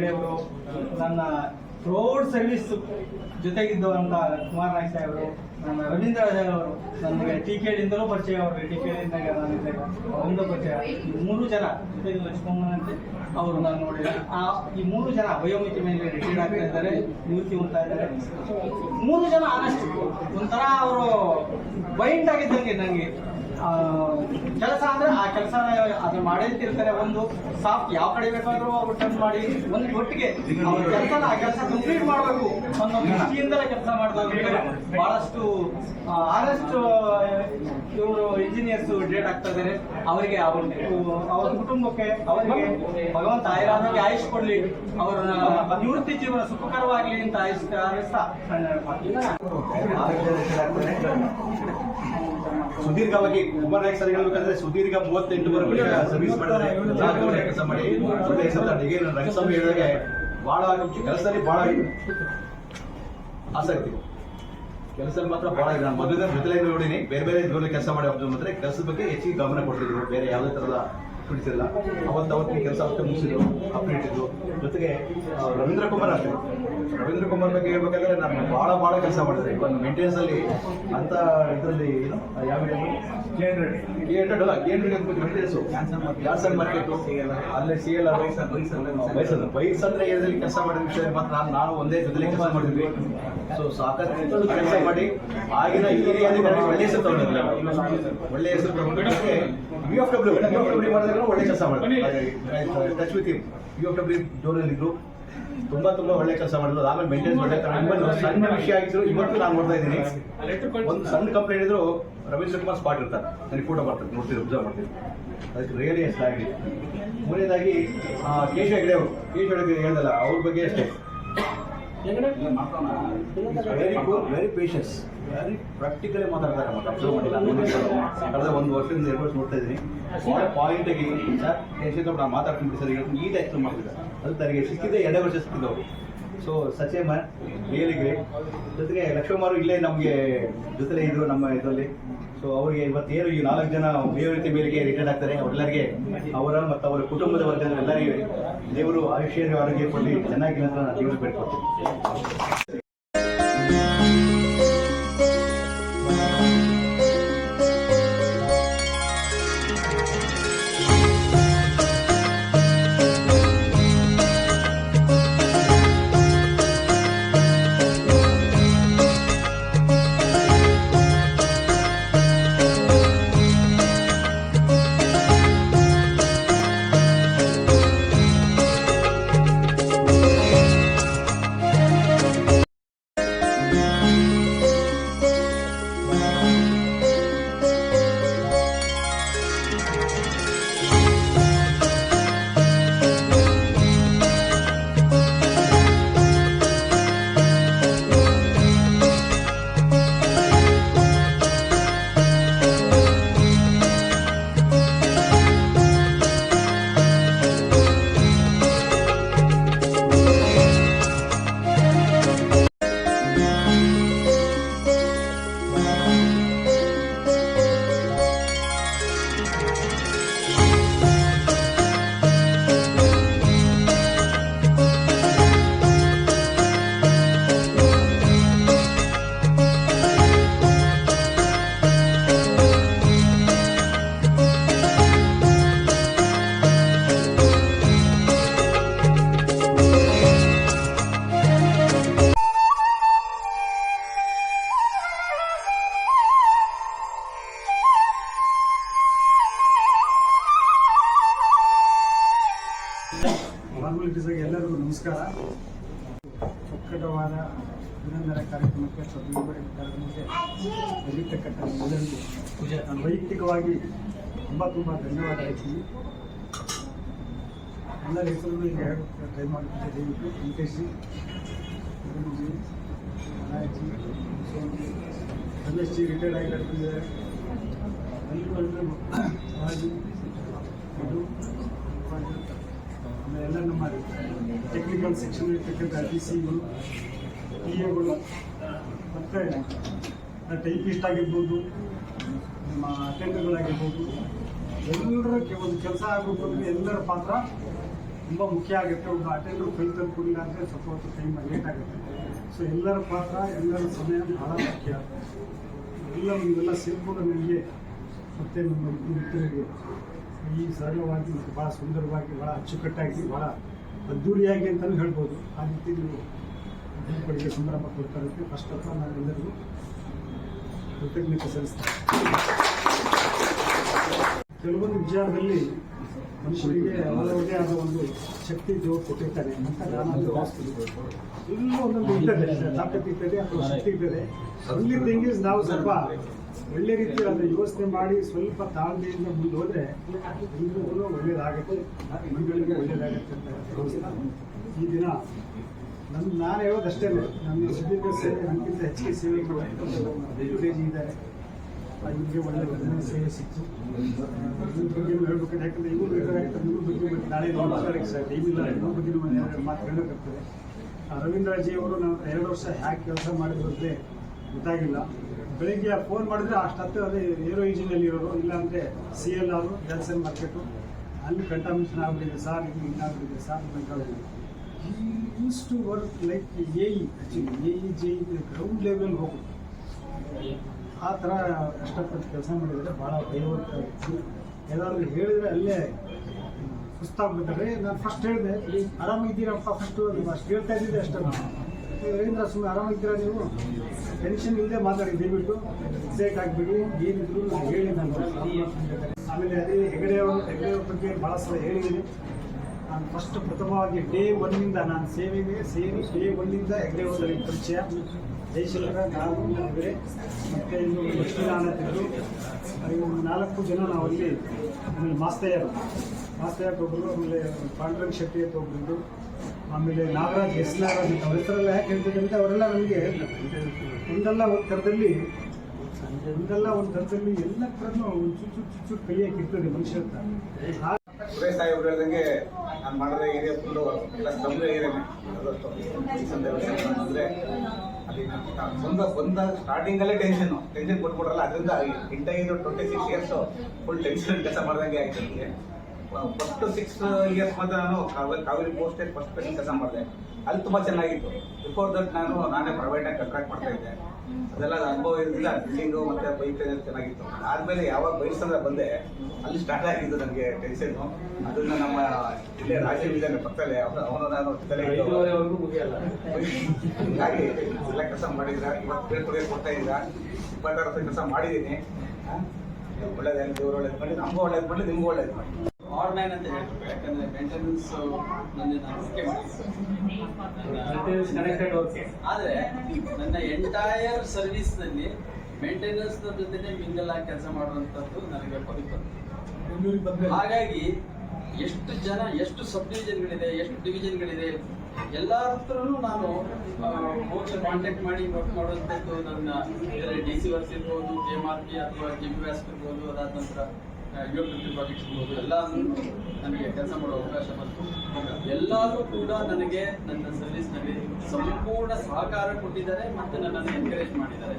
ಅವರು ನನ್ನ road service ಜೊತೆಗಿದ್ದವರಂತ ಕುಮಾರ್ ನಾಯ್ಕ ಅವರು ನನ್ನ ರವೀಂದ್ರ ರಾಜಾ ಅವರು ನನಗೆ ಟಿ ಕೆಡಿಂದಲೂ ಪರಿಚಯ ಅವರು ಟಿ ಕೆಡಿಂದ ನಾನು ಅವರಿಂದ ಪರಿಚಯ. ಈ ಮೂರು ಜನ ಜೊತೆಗೆ ಲಕ್ಷ್ಮಣನಂತೆ ಅವರು ನಾನು ನೋಡಿದೆ. ಆ, ಈ ಮೂರು ಜನ ವಯೋಮಿತಿ ಮೇಲೆ ರಿಟೈರ್ಡ್ ಆಗ್ತಾ ಇದ್ದಾರೆ, ನಿವೃತ್ತಿ ಹೋಗ್ತಾ ಇದ್ದಾರೆ. ಮೂರು ಜನ ಆನೆಸ್ಟ್ ಒಂಥರ ಅವರು ಬೈಂಡ್ ಆಗಿದ್ದಂಗೆ ನನಗೆ ಕೆಲಸ ಅಂದ್ರೆ ಆ ಕೆಲಸ ಅದನ್ನ ಮಾಡೇ ತಿರ್ತಾರೆ ಒಂದು ಸಾಫ್ಟ್ ಯಾವ ಕಡೆ ಬೇಕಾದ್ರೂ ಅವ್ರು ಟರ್ನ್ ಮಾಡಿ ಒಂದು ಒಟ್ಟಿಗೆ ಅವ್ರ ಕೆಲಸ ಆ ಕೆಲಸ ಕಂಪ್ಲೀಟ್ ಮಾಡಬೇಕು ಅನ್ನೋ ದೃಷ್ಟಿಯಿಂದಲೇ ಕೆಲಸ ಮಾಡಿದಾಗ ಬಹಳಷ್ಟು ಆದಷ್ಟು ಇವರು ಇಂಜಿನಿಯರ್ಸ್ ಡೇಟ್ ಆಗ್ತಾ ಇದ್ದಾರೆ ಅವರಿಗೆ ಅವ್ರ ಅವ್ರ ಕುಟುಂಬಕ್ಕೆ ಅವರಿಗೆ ಭಗವಂತ ಆಯುರಾರೋಗ್ಯ ಆಯುಷ್ ಕೊಡ್ಲಿ. ಅವರ ನಿವೃತ್ತಿ ಜೀವನ ಸುಖಕರವಾಗಲಿ ಅಂತ ಆಯುಷ್ ಸುದೀರ್ಘವಾಗಿ ಕುಮಾರ್ ನಾಯಕ್ ಸರ್ ಹೇಳ್ಬೇಕಂದ್ರೆ ಸುದೀರ್ಘ ಮೂವತ್ತೆಂಟು ವರ್ಷ ಸರ್ವಿಸ್ ಮಾಡಿದ್ದಾರೆ ಕೆಲಸ ಮಾಡಿ. ಈಗ ರಂಗಸ್ವಾಮಿ ಹೇಳಿದಾಗೆ ಬಹಳ ಕೆಲಸದಲ್ಲಿ ಬಹಳ ಆಸಕ್ತಿ ಕೆಲಸ ಮಾತ್ರ ಬಹಳ ಇದೆ. ನಾನು ಮೊದಲಿಂದ ಮೊದಲೇ ನೋಡಿನಿ. ಬೇರೆ ಬೇರೆ ಜೋಲಿ ಕೆಲಸ ಮಾಡಿ ಮಾತ್ರ. ಕೆಲಸದ ಬಗ್ಗೆ ಹೆಚ್ಚಿಗೆ ಗಮನ ಕೊಟ್ಟಿದ್ರು. ಬೇರೆ ಯಾವುದೇ ತರದ ಇಲ್ಲ ಅವತ್ತು ಅವತ್ತಿನ ಕೆಲಸ ಅವತ್ತೇ ಮುಗಿಸಿದ್ರು ಅಪ್ಡೇಟ್ ಇದ್ರು ಜೊತೆಗೆ ರವೀಂದ್ರ ಕುಮಾರ್ ಅಂತ ರವೀಂದ್ರ ಕುಮಾರ್ ಬಗ್ಗೆ ಹೇಳ್ಬೇಕಂದ್ರೆ ನಾನು ಭಾಳ ಭಾಳ ಕೆಲಸ ಮಾಡಿದ್ರೆ ಇವಾಗ ಮೇಂಟೆನೆನ್ಸ್ ಅಲ್ಲಿ ಅಂತ ಇದರಲ್ಲಿ ಏನು ಯಾವ ಮೇಂಟೆನೆನ್ಸ್ ಜಾನ್ಸನ್ ಮಾರ್ಕೆಟ್ ಅಲ್ಲೇ ಸಿ ಎಲ್ ಬೈಸಂದ್ರ ಬೈಸ್ ಅಂದ್ರೆ ಏನಲ್ಲಿ ಕೆಲಸ ಮಾಡಿದ ವಿಷಯ ಮಾತ್ರ. ನಾನು ನಾನು ಒಂದೇ ಜೊತೆಲಿ ಕೆಲಸ ಮಾಡಿದ್ವಿ. ಸೊ ಸಾಕಷ್ಟು ಕೆಲಸ ಮಾಡಿ. ಆಗಿನ ಏರಿಯಾದಲ್ಲಿ ಒಳ್ಳೆ ಹೆಸರು ತಗೊಂಡಿಲ್ಲ ಒಳ್ಳೆ ಹೆಸರು ತಗೊಂಡ್ಬಿಟ್ಟು V F W of W ಒಳ್ಳೆ ಕೆಲಸ ಮಾಡಿದ್ರು. ಡಬ್ಲ್ಯೂ ಜೋನಲ್ಲಿ ಇದ್ರು. ತುಂಬಾ ತುಂಬಾ ಒಳ್ಳೆ ಕೆಲಸ ಮಾಡಿದ್ರು. ಆಮೇಲೆ ಮೇಂಟೈನ್ ಇವತ್ತು ಸಣ್ಣ ವಿಷಯ ಆಗಿದ್ರು. ಇವತ್ತು ನಾನು ನೋಡ್ತಾ ಇದ್ದೀನಿ. ಒಂದು ಸಣ್ಣ ಕಂಪ್ಲೇಂಟ್ ಇದ್ರು ರವೀಂದ್ರ ಕುಮಾರ್ ಸ್ಪಾಟ್ ಇರ್ತಾರೆ. ನನಗೆ ಫೋಟೋ ಬರ್ತದೆ ನೋಡ್ತೀವಿ ಅಬ್ಸರ್ವ್ ಮಾಡ್ತೀವಿ ಅದಕ್ಕೆ ರಿಯಲಿ ಆಗಿದೆ ಮೂರನೇದಾಗಿ ಆ, ಕೇಶವ ಹೆಗಡೆ ಅವರು. ಕೇಶವ ಹೆಗಡೆ ಹೇಳ್ದಲ್ಲ ಅವ್ರ ಬಗ್ಗೆ ಅಷ್ಟೇ. Very good very patience very practically ಮಾತಾಡ್ತಾರೆ ಮತ್ತೆ ಅಬ್ಸರ್ವ್ ಮಾಡಿಲ್ಲ. ಕಳೆದ ಒಂದು ವರ್ಷದಿಂದ ಎರಡು ವರ್ಷ ನೋಡ್ತಾ ಇದ್ದೀನಿ. ಪಾಯಿಂಟ್ ಆಗಿ ಸರ್ ಕೇಶವ ನಾವು ಮಾತಾಡ್ಕೊಂಡು ಸರ್ ಇವತ್ತು ಈಗ ಎಕ್ಸ್ಪ್ಲೇನ್ ಮಾಡ್ತಿದ್ದೆ ಅದು ತನಗೆ ಸಿಕ್ಕಿದೆ, ಎರಡು ವರ್ಷ ಸಿಕ್ಕಿದ್ದವು so such a man really great ಜೊತೆಗೆ ಲಕ್ಷ್ಮಮಾರು ಇಲ್ಲೇ ನಮಗೆ ಜೊತೆಲೇ ಇದ್ರು ನಮ್ಮ ಇದರಲ್ಲಿ. ಸೊ ಅವರಿಗೆ ಇವತ್ತೇನು ಈ ನಾಲ್ಕು ಜನ ಮೇವರಿತಿ ಮೇಲೆಗೆ ರಿಟೈರ್ ಆಗ್ತಾರೆ, ಅವರೆಲ್ಲರಿಗೆ ಅವರ ಮತ್ತು ಅವರ ಕುಟುಂಬದ ವರ್ಗದ ಎಲ್ಲರಿಗೂ ದೇವರು ಆಯುಷ್ಯ ಆರೋಗ್ಯ ಕೊಡಲಿ, ಚೆನ್ನಾಗಿ ಅಂತ ನಾನು ದೇವರು ಬೇಡ್ಕೊಳ್ತೀನಿ. ಸ್ವಾತಂತ್ರ್ಯ ಕಾರ್ಯಕ್ರಮಕ್ಕೆ ನಡೀತಕ್ಕಂಥ ಎಲ್ಲರಿಗೂ ನಾನು ವೈಯಕ್ತಿಕವಾಗಿ ತುಂಬ ತುಂಬ ಧನ್ಯವಾದ ಹೇಳ್ತೀನಿ. ಎಲ್ಲರ ಹೆಸರು ಈಗ ಹೇಳಕ್ಕೆ ಟ್ರೈ ಮಾಡ್ತಿದ್ದೆ ದಯವಿಟ್ಟು ವೆಂಕಟೇಶಿ ಅರುಣ್ಜಿ ನಾಯಕಿ ಸೋಮಿ ರಮೇಶ್ ಜಿ ರಿಟೈರ್ಡ್ ಆಗಿ ಕರ್ಕೊಂಡಿದ್ದಾರೆ ಎಲ್ಲರೂ ಎಲ್ಲರೂ ರಾಜು ಮಧು ಉಪಾಧ್ಯಾಯ ಆಮೇಲೆ ಎಲ್ಲ ನಮ್ಮ ಟೆಕ್ನಿಕಲ್ ಸೆಕ್ಷನ್ ಇರ್ತಕ್ಕಂಥ ಡಿ ಸಿಗಳು ಟಿ ಎಗಳು ಮತ್ತು ಟೈಪಿಸ್ಟ್ ಆಗಿರ್ಬೋದು ನಮ್ಮ ಅಟೆಂಡರ್ಗಳಾಗಿರ್ಬೋದು ಎಲ್ಲರ ಒಂದು ಕೆಲಸ ಆಗಬೇಕು ಎಲ್ಲರ ಪಾತ್ರ ತುಂಬ ಮುಖ್ಯ ಆಗುತ್ತೆ. ಒಬ್ಬ ಅಟೆಂಡರ್ ಕೈ ತಂದು ಕೊಡಿಲ್ಲ ಅಂದರೆ ಸ್ವಲ್ಪ ಹೊತ್ತು ಟೈಮ್ ಲೇಟ್ ಆಗುತ್ತೆ. ಸೊ ಎಲ್ಲರ ಪಾತ್ರ, ಎಲ್ಲರ ಸಮಯ ಬಹಳ ಮುಖ್ಯ. ಎಲ್ಲ ಇವೆಲ್ಲ ಸೇರಿಕೊಂಡು ನನಗೆ ಮತ್ತು ನಮ್ಮ ಮಿತ್ರರಿಗೆ ಈ ಸರಳವಾಗಿ ಮತ್ತು ಭಾಳ ಸುಂದರವಾಗಿ ಭಾಳ ಅಚ್ಚುಕಟ್ಟಾಗಿ ಭಾಳ ಅದ್ಧೂರಿಯಾಗಿ ಅಂತಲೂ ಹೇಳ್ಬೋದು. ಆ ರೀತಿ ನೀವು ಬೀಳ್ಕೊಡುಗೆ ಸಂಭ್ರಮ ಕೊಡ್ತಾ ಫಸ್ಟ್ ಆಫ್ ಆಲ್ ನಾವೆಲ್ಲರಿಗೂ ಕೃತಜ್ಞತೆ ಸಲ್ಲಿಸ್ತೇವೆ ಕೆಲವೊಂದು ವಿಚಾರದಲ್ಲಿ ಮನುಷ್ಯರಿಗೆ ಅವರವರದೇ ಆದ ಒಂದು ಶಕ್ತಿ ದೇವರು ಕೊಟ್ಟಿರ್ತಾರೆ ಅಂತ ನಾನು ಎಲ್ಲೋ ಒಂದೊಂದು ಇದ್ದಾರೆ ತಾಕತ್ತು ಇರ್ತದೆ ಅಥವಾ ಶಕ್ತಿ ಇರ್ತದೆ ಅಲ್ಲಿ ಥಿಂಗ್ ನಾವು ಸ್ವಲ್ಪ ಒಳ್ಳೆ ರೀತಿ ಅದನ್ನು ಯೋಚನೆ ಮಾಡಿ ಸ್ವಲ್ಪ ತಾಳ್ಮೆಯಿಂದ ಮುಂದೆ ಹೋದ್ರೆ ಎಲ್ರಿಗೂ ಒಳ್ಳೇದಾಗುತ್ತೆ. ಮನೆಗಳಿಗೆ ಒಳ್ಳೇದಾಗುತ್ತೆ ಅಂತ ಈ ದಿನ ನನ್ನ ನಾನು ಹೇಳೋದಷ್ಟೇ ನಮ್ಮ ಸುದೀರ್ಘ ಸೇವೆ, ನಮಗಿಂತ ಹೆಚ್ಚಿಗೆ ಸೇವೆ ಮಾಡುವಂಥ ಇದ್ದಾರೆ. ಇವ್ರಿಗೆ ಒಳ್ಳೆ ಸೇವೆ ಸಿಕ್ತು. ಇವ್ರ ಬಗ್ಗೆ ಹೇಳ್ಬೇಕಾದ್ರೆ ಯಾಕಂದ್ರೆ ಇವ್ರು ಬೇಕಾಗಿತ್ತು ಇವ್ರ ಬಗ್ಗೆ ನಾಳೆ ಮಾತಾಡಕ್ಕೆ ಸರ್ ಟೈಮ್ ಇಲ್ಲ. ಇವ್ರ ಬಗ್ಗೆ ಎರಡು ಮಾತು ಹೇಳೋಕ್ಕಾಗ್ತದೆ ಆ ರವೀಂದ್ರ ಅಜಯ್ ಅವರು ನಾವು ಎರಡು ವರ್ಷ ಹ್ಯಾಕ್ ಕೆಲಸ ಮಾಡಿದ್ರೆ ಗೊತ್ತಾಗಿಲ್ಲ. ಬೆಳಿಗ್ಗೆ ಫೋನ್ ಮಾಡಿದ್ರೆ ಅಷ್ಟೊತ್ತು ಅದೇ ಏರೋ ಇಂಜಿನಲ್ಲಿ ಇರೋರು ಇಲ್ಲ ಅಂದರೆ ಸಿ ಎಲ್ ಆರ್ ಎಲ್ಸನ್ ಮಾರ್ಕೆಟು. ಅಲ್ಲಿ ಕಂಟಾಮಿನೇಷನ್ ಆಗ್ಬಿಟ್ಟಿದೆ, ಸರ್ ಇದು ಹಿಂಗಾಗ್ಬಿಟ್ಟಿದೆ ಸರ್ ಬೇಕಾಗಿದೆ use to work like A E actually A E J ground level ಹೋಗುತ್ತೆ. ಆ ಥರ ಕಷ್ಟಪಟ್ಟು ಕೆಲಸ ಮಾಡಿದರೆ ಭಾಳ ಭಯವಂತ ಏನಾದರೂ ಹೇಳಿದರೆ ಅಲ್ಲೇ ಸುಸ್ತಾಗ್ಬಿಡ್ತಾರೆ ನಾನು ಫಸ್ಟ್ ಹೇಳಿದೆ ಆರಾಮಿದ್ದೀರಪ್ಪ ಫಸ್ಟು ಅಷ್ಟು ಹೇಳ್ತಾ ಇದ್ದಿದ್ದೆ ಅಷ್ಟೇ ನಾನು. ರವೀಂದ್ರ ಸುಮ್ಮನೆ ಆರಾಮಿದ್ದೀರಾ ನೀವು? ಟೆನ್ಷನ್ ಇಲ್ಲದೆ ಮಾತಾಡಿ, ದಯವಿಟ್ಟು ಸೇಟ್ ಆಗಿಬಿಡಿ. ಏನಿದ್ರು ನಾನು ಹೇಳಿ ನಾನು. ಆಮೇಲೆ ಅದೇ ಹೆಗಡೆಯವರು ಹೆಗಡೆಯವ್ರ ಬಗ್ಗೆ ಭಾಳ ಸಲ ಹೇಳಿದ್ದೀನಿ. ನಾನು ಫಸ್ಟ್ ಪ್ರಥಮವಾಗಿ ಡೇ ಒನ್ನಿಂದ ನಾನು ಸೇವೆಗೆ ಸೇರಿ ಡೇ ಒನ್ನಿಂದ ಎಗ್ರೆ ಹೋದಲ್ಲಿ ಪರಿಚಯ? ಜಯಶಂಕರ ನಾವು ಹೆಗಡೆ ಮತ್ತು ಇನ್ನು ಲಕ್ಷ್ಮೀನಾರಾಯಣ ಇದ್ದರು ಒಂದು ನಾಲ್ಕು ಜನ ನಾವು ಅಲ್ಲಿ ಆಮೇಲೆ ಮಾಸ್ತಯ್ಯರು. ಮಾಸ್ತಯ್ಯ ಒಬ್ಬರು ಆಮೇಲೆ ಪಾಂಡುರಂಗ್ ಶೆಟ್ಟಿ ಅಂತ ಒಬ್ಬರು ಆಮೇಲೆ ನಾಗರಾಜ್ ಎಸ್ ನಾಗರಾಜ್ ಅವ್ರ ಹೆಸರೆಲ್ಲ ಯಾಕೆ ಅಂತ ಅವರೆಲ್ಲ ನಮಗೆ ಒಂದಲ್ಲ ಒಂದು ಥರದಲ್ಲಿ, ಒಂದಲ್ಲ ಒಂದು ಥರದಲ್ಲಿ ಎಲ್ಲ ಥರನೂ ಒಂದು ಚುಚ್ಚು ಚುಚ್ಚು ಕೈಯಾಗಿ ಮನುಷ್ಯ ಅಂತ ಸುರೇಶ್ ಸಾಹೇಬ್ ನಾನು ಮಾಡಿದ ಏರಿಯಾ ಫುಲ್ಲು ಎಲ್ಲ ಸ್ತಂಭ ಏರಿಯಾನೆ ಅಂದ್ರೆ ಅಲ್ಲಿ ಬಂದ ಬಂದ ಸ್ಟಾರ್ಟಿಂಗಲ್ಲೇ ಟೆನ್ಷನ್ ಟೆನ್ಷನ್ ಕೊಟ್ಬಿಟ್ರಲ್ಲ, ಅದರಿಂದ ಎಂಟೈದು twenty six years full tension ಕೆಲಸ ಮಾಡ್ದಂಗೆ ಆಯ್ತು ನನಗೆ. ಫಸ್ಟ್ ಸಿಕ್ಸ್ ಇಯರ್ಸ್ ಮಾತ್ರ ನಾನು ಕಾವೇರಿ ಪೋಸ್ಟೇ ಪೋಸ್ಟ್ ಫಸ್ಟ್ ಕೆಲಸ ಮಾಡಿದೆ. ಅಲ್ಲಿ ತುಂಬ ಚೆನ್ನಾಗಿತ್ತು. ಬಿಫೋರ್ ದಟ್ ನಾನು ನಾನೇ ಪ್ರೈವೇಟಾಗಿ ಕಾಂಟ್ರಾಕ್ಟ್ ಮಾಡ್ತಾ ಇದ್ದೆ. ಅದೆಲ್ಲ ಅನುಭವ ಇರಲಿಲ್ಲ ಬಿಲ್ಡಿಂಗು ಮತ್ತೆ ಬೈಕ್ ಚೆನ್ನಾಗಿತ್ತು. ಆದ್ಮೇಲೆ ಯಾವಾಗ ಬೈಸಂದ್ರೆ ಬಂದೆ ಅಲ್ಲಿ ಸ್ಟಾರ್ಟ್ ಆಗಿದ್ದು ನನಗೆ ಟೆನ್ಷನ್ ಅದನ್ನ ನಮ್ಮ ಇಲ್ಲೇ ರಾಜೀವ್ ಇದ್ದಾನೆ ಪಕ್ಕದಲ್ಲೇ ಅವನು ಅವನು ನಾನು ತಲೆ ಮುಗಿಯಲ್ಲ. ಹೀಗಾಗಿ ಎಲ್ಲ ಕೆಲಸ ಮಾಡಿದ್ರ ಇವತ್ತು ಬೀಳ್ಕೊಡುಗೆ ಕೊಡ್ತಾ ಇದ್ದೀರಾ ಇಪ್ಪತ್ತಾರು ಕೆಲಸ ಮಾಡಿದ್ದೀನಿ. ಒಳ್ಳೇದಾಗಲಿ ದೇವ್ರು ಒಳ್ಳೇದು ಮಾಡಿ ನಮಗೂ ಒಳ್ಳೇದು ಮಾಡಲಿ ನಿಮಗೂ ಒಳ್ಳೇದು ಮಾಡಿ ಆರ್ ಮ್ಯಾನ್ ಅಂತ ಹೇಳ್ಬೇಕು. ಯಾಕಂದ್ರೆ ಮೇಂಟೆನೆನ್ಸ್ ನನ್ನ ನಂಬಿಕೆ ಕನೆಕ್ಟೆಡ್ ಓಕೆ ಆದ್ರೆ ನನ್ನ ಎಂಟೈರ್ ಸರ್ವಿಸ್ನಲ್ಲಿ ಮೇಂಟೆನೆನ್ಸ್ ಜೊತೆನೆ ಮಿಂಗಲ್ ಆಗಿ ಕೆಲಸ ಮಾಡುವಂತದ್ದು ನನಗೆ ಬದುಕು ಹಾಗಾಗಿ ಎಷ್ಟು ಜನ ಎಷ್ಟು ಸಬ್ ಡಿವಿಷನ್ಗಳಿದೆ ಎಷ್ಟು ಡಿವಿಷನ್ಗಳಿದೆ ಎಲ್ಲ ಹತ್ರನೂ ನಾನು ಹೋಗಿ ಕಾಂಟ್ಯಾಕ್ಟ್ ಮಾಡಿ ವರ್ಕ್ ಮಾಡುವಂಥದ್ದು ನನ್ನ ಡಿ ಸಿ ವರ್ಸ್ ಇರ್ಬೋದು ಜೆ ಎಂ ಆರ್ ಪಿ ಅಥವಾ ಜಿ ಪಿ ವ್ಯಾಸ್ ಇರ್ಬೋದು ಅದಾದ ನಂತರ ಯು ಪಿ ಪ್ರಾಜೆಕ್ಟ್ಸ್ ಇರ್ಬೋದು ಎಲ್ಲ ನನಗೆ ಕೆಲಸ ಮಾಡುವ ಅವಕಾಶ ಬಂತು ಎಲ್ಲರೂ ಕೂಡ ನನಗೆ ನನ್ನ ಸರ್ವಿಸ್ನಲ್ಲಿ ಸಂಪೂರ್ಣ ಸಹಕಾರ ಕೊಟ್ಟಿದ್ದಾರೆ ಮತ್ತು ನನ್ನನ್ನು ಎನ್ಕರೇಜ್ ಮಾಡಿದ್ದಾರೆ.